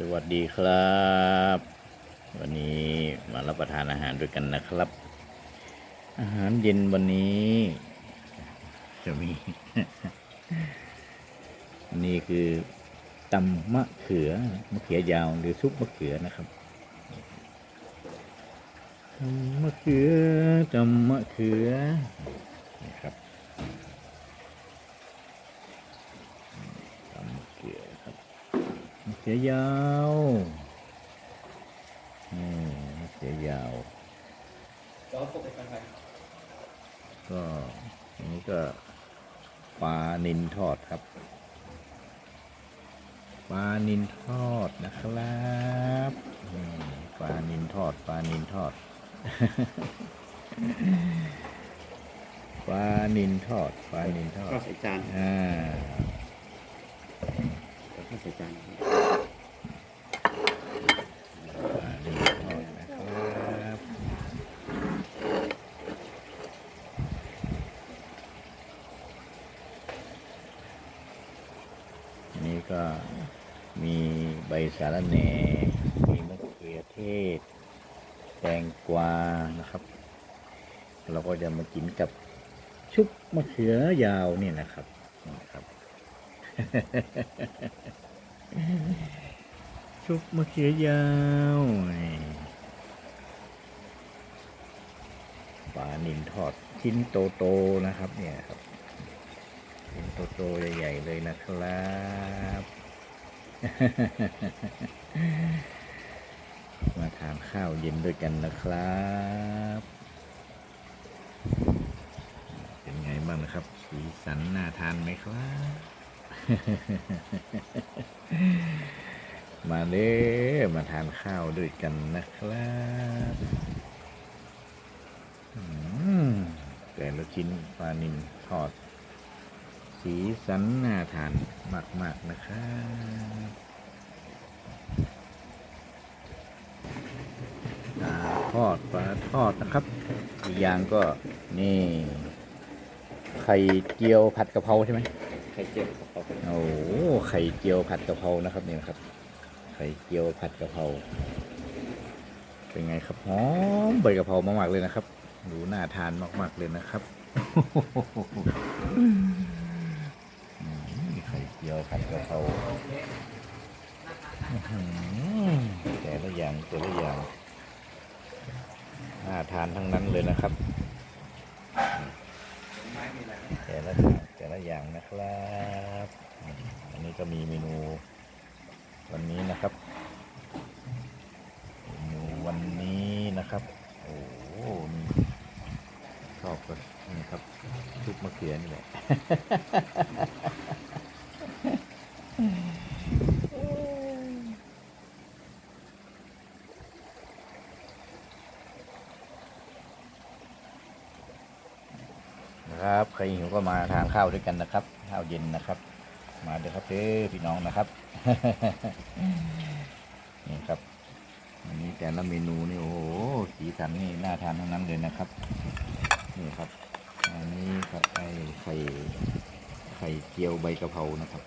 สวัสดีครับ วันนี้มารับประทานอาหารด้วยกันนะครับ อาหารเย็นวันนี้ จะมี นี่คือตำมะเขือมะเขือยาวหรือซุปมะเขือนะครับตำมะเขือตำมะเขือนี่ครับตำมะเขือครับ มะ เขือยาวนี่มะเขือยาวก็ปกติกันไปก็อันนี้ก็ปลานินทอดครับปลานินทอดนะครับอืมปลานินทอดปลานินทอดปลานินทอดปลานินทอดก็ใส่จานอ่าแล้วก็ใส่จาน ปลานินทอดนะครับ อั นี้ก็มีใบสาระแหน่ มีมะเขือเทศ แตงกวา นะครับ เราก็จะมากินกับชุบมะเขือยาวนี่นะครับนี่ครับ ชุบมะเขือยาวปลานินทอดชิ้นโตๆนะครับ เนี่ยครับ ชิ้นโตๆใหญ่ๆเลยนะครับ มาทานข้าวเย็นด้วยกันนะครับ เป็นไงบ้างนะครับ สีสันน่าทานไหมครับ มาเด้อมาทานข้าวด้วยกันนะครับแต่ละชิ้นปลานินทอด สีสันน่าทานมาก ๆ นะครับปลาทอดปลาทอดนะครับ อีกอย่างก็นี่ไข่เจียวผัดกะเพราใช่ไหมไข่เจียวกับเขาโอ้โหไข่เจียวผัดกะเพรานะครับนี่นะครับ ไข่เจียวผัดกะเพราเป็นไงครับหอมใบกะเพรามากๆเลยนะครับดูน่าทานมาก ๆเลยนะครับอืมไข่ เจียวผัดกะเพราแต่ละอย่างแต่ละอย่างน่าทานทั้งนั้นเลยนะครับ แต่ละอย่างแต่ละอย่างนะครับ อันนี้ก็มีเมนูวันนี้นะครับเมนูวันนี้นะครับ โอ้โหนี่ชอบก็นี่ครับชุบมะเขือนี่แหละ ครับ ใครหิวก็มาทานข้าวด้วยกันนะครับ ข้าวเย็นนะครับ มาเด้อครับเด้อพี่น้องนะครับ นี่ครับอันนี้แต่ละเมนูนี่โอ้โหสีสันนี่น่าทานทั้งนั้นเลยนะครับ นี่ครับ อันนี้ครับไอไข่ไข่เจียวใบกะเพรานะครับ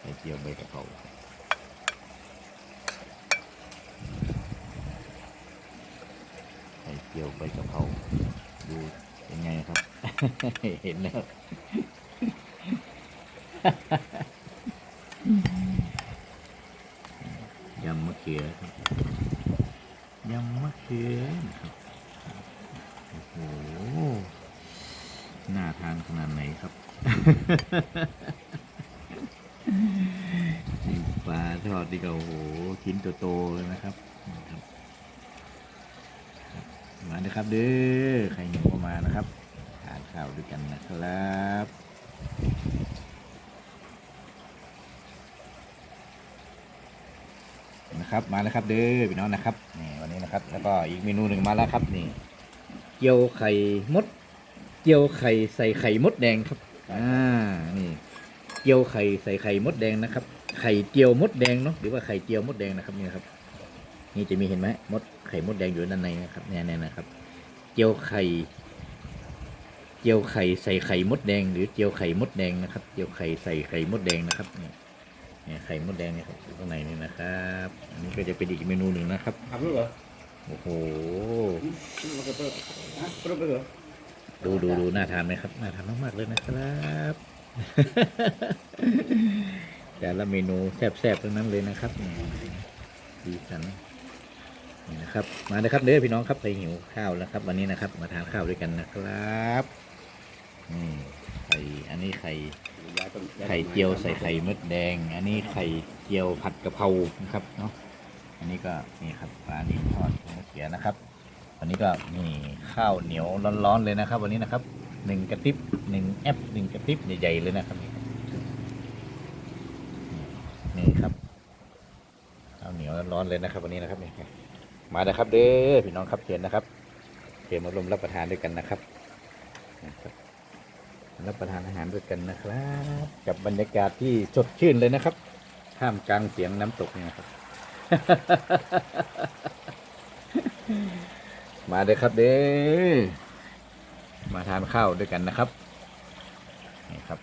ไข่เจียวใบกะเพราไข่เจียวใบกะเพราดูเป็นไงครับ เห็นแล้วยำมะเขือครับยำมะเขือนะครับโอ้โหน่าทานขนาดไหนครับนี่ปลาทอดที่ก็โอ้โหชิ้นโตๆเลยนะครับนี่ครับมาเลยครับเด้อใครหิวก็มานะครับทาน ข้าวด้วยกันนะครับนะครับมาแล้วครับเด้อพี่น้องนะครับนี่วันนี้นะครับ แล้วก็อีกเมนูหนึ่งมาแล้วครับนี่เจียวไข่มดเจียวไข่ใส่ไข่มดแดงครับอ่านี่เจียวไข่ใส่ไข่มดแดงนะครับ ไข่เจียวมดแดงเนาะหรือว่าไข่เจียวมดแดงนะครับนี่ครับ นี่จะมีเห็นไหมมดไข่มดแดงอยู่ด้านในนะครับเนี่ยเนี่ยนะครับเจียวไข่ จียวไข่ใส่ไข่มดแดง หรือเจียวไข่มดแดงนะครับ เจียวไข่ใส่ไข่มดแดงนะครับเนี่ยเนี่ยไข่มดแดงเนี่ยครับอยู่ข้างในนี่นะครับอันนี้ก็จะเป็นอีกเมนูหนึ่งนะครับทำรู้เหรอโอ้โหมันก็เปิดฮะเปิดไปเหรอดูดูดูน่าทานไหมครับน่าทานมากๆเลยนะครับแต่ละเมนูแซ่บๆทั้งนั้นเลยนะครับนี่ดีสันนี่นะครับ มาเลยครับเด้อพี่น้องครับใครหิวข้าวแล้วครับ วันนี้นะครับ มาทานข้าวด้วยกันนะครับ อืมไข่อันนี้ไข่ย้ายต้นาไข่เจียวใส่ไข่มดแดง อันนี้ไข่เจียวผัดกะเพรานะครับเนาะอันนี้ก็นี่ครับปลานิ่มทอดมะเขือนะครับวันนี้ก็นี่ข้าวเหนียวร้อนๆเลยนะครับ วันนี้นะครับหนึ่งกระติบหนึ่งแอปหนึ่งกระติบใหญ่ๆเลยนะครับนี่นี่ครับข้าวเหนียวร้อนๆเลยนะครับ วันนี้นะครับนี่มาเลยครับเด้อพี่น้องครับเชิญนะครับเชิญมาร่วมรับประทานด้วยกันนะครับนะครับ รับประทานอาหารด้วยกันนะครับ กับบรรยากาศที่สดชื่นเลยนะครับท่ามกลางเสียงน้ำตกเนี่ยครับ มาเลยครับเด้อมาทานข้าวด้วยกันนะครับนี่ครับ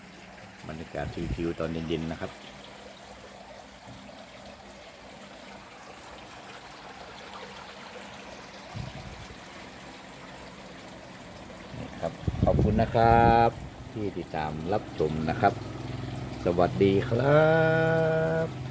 บรรยากาศชิวๆตอนเย็นๆนะครับนี่ครับขอบคุณนะครับ ที่ติดตามรับชมนะครับ สวัสดีครับ